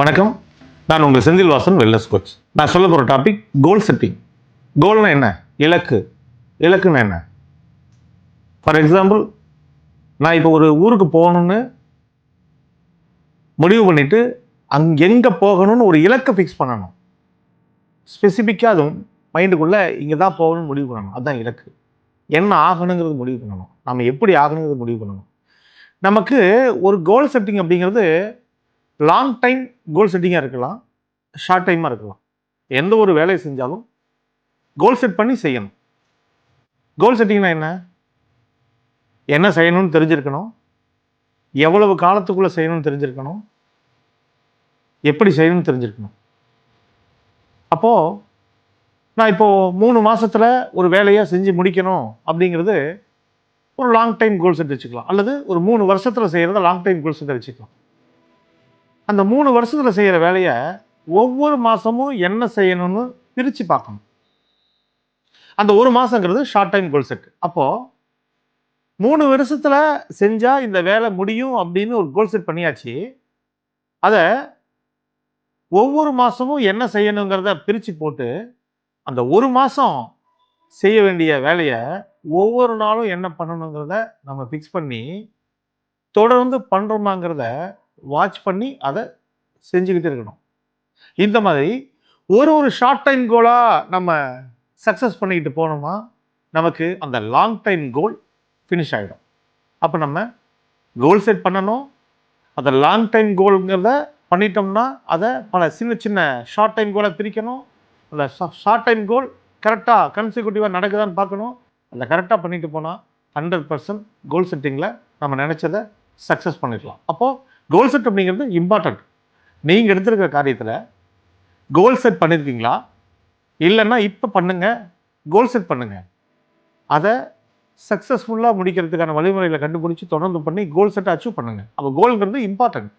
வணக்கம். நான் உங்கள் செந்தில் வாசன் வெல்னஸ் கோச் நான் சொல்ல போகிற டாபிக் கோல் செட்டிங் கோல்னா என்ன? இலக்கு. இலக்குன்னா என்ன? ஃபார் எக்ஸாம்பிள் நான் இப்போ ஒரு ஊருக்கு போகணும்னு முடிவு பண்ணிவிட்டு அங்கே எங்கே போகணும்னு ஒரு இலக்கை ஃபிக்ஸ் பண்ணணும். ஸ்பெசிஃபிக்காக அதுவும் மைண்டுக்குள்ளே இங்கே தான் போகணும்னு முடிவு பண்ணணும். அதுதான் இலக்கு. என்ன ஆகணுங்கிறது முடிவு பண்ணணும். நம்ம எப்படி ஆகணுங்கிறது முடிவு பண்ணணும். நமக்கு ஒரு கோல் செட்டிங் அப்படிங்கிறது லாங் டைம் கோல் செட்டிங்காக இருக்கலாம் ஷார்ட் டைமாக இருக்கலாம். எந்த ஒரு வேலையை செஞ்சாலும் கோல் செட் பண்ணி செய்யணும். கோல் செட்டிங்னா என்ன? என்ன செய்யணும்னு தெரிஞ்சிருக்கணும். எவ்வளவு காலத்துக்குள்ளே செய்யணும்னு தெரிஞ்சிருக்கணும். எப்படி செய்யணும்னு தெரிஞ்சிருக்கணும். அப்போது நான் இப்போது மூணு மாதத்தில் ஒரு வேலையை செஞ்சு முடிக்கணும் அப்படிங்கிறது ஒரு லாங் டைம் கோல் செட் வச்சுக்கலாம். அல்லது ஒரு மூணு வருஷத்தில் செய்கிறத லாங் டைம் கோல் செட் வச்சுக்கலாம். அந்த மூணு வருஷத்தில் செய்கிற வேலையை ஒவ்வொரு மாதமும் என்ன செய்யணும்னு பிரித்து பார்க்கணும். அந்த ஒரு மாதங்கிறது ஷார்ட் டைம் கோல் செட் அப்போது மூணு வருஷத்தில் செஞ்சால் இந்த வேலை முடியும் அப்படின்னு ஒரு கோல் செட் பண்ணியாச்சு. அதை ஒவ்வொரு மாதமும் என்ன செய்யணுங்கிறத பிரித்து போட்டு அந்த ஒரு மாதம் செய்ய வேண்டிய வேலையை ஒவ்வொரு நாளும் என்ன பண்ணணுங்கிறத நம்ம ஃபிக்ஸ் பண்ணி தொடர்ந்து பண்ணுறோமாங்கிறத வாட்ச் பண்ணி அதை செஞ்சுக்கிட்டு இருக்கணும். இந்த மாதிரி ஒரு ஒரு ஷார்ட் டைம் கோலாக நம்ம சக்ஸஸ் பண்ணிக்கிட்டு போனோம்னா நமக்கு அந்த லாங் டைம் கோல் ஃபினிஷ் ஆகிடும் அப்போ நம்ம கோல் செட் பண்ணணும். அந்த லாங் டைம் கோலுங்கிறத பண்ணிட்டோம்னா அதை பல சின்ன சின்ன ஷார்ட் டைம் கோலை பிரிக்கணும். அந்த ஷார்ட் டைம் கோல் கரெக்டாக கன்சிக்யூட்டிவாக நடக்குதான்னு பார்க்கணும். அதை கரெக்டாக பண்ணிட்டு போனால் ஹண்ட்ரட் பர்சன்ட் கோல் செட்டிங்கில் நம்ம நினச்சதை சக்ஸஸ் பண்ணிடலாம். அப்போது கோல் செட் அப்படிங்கிறது இம்பார்ட்டண்ட் நீங்கள் எடுத்திருக்கிற காரியத்தில் கோல் செட் பண்ணியிருக்கீங்களா இல்லைன்னா இப்போ பண்ணுங்கள் கோல் செட் பண்ணுங்கள் அதை சக்ஸஸ்ஃபுல்லாக முடிக்கிறதுக்கான வழிமுறைகளை கண்டுபிடிச்சி தொடர்ந்து பண்ணி கோல் செட்டை அச்சீவ் பண்ணுங்க. அப்போ கோல்ங்கிறது இம்பார்ட்டன்ட்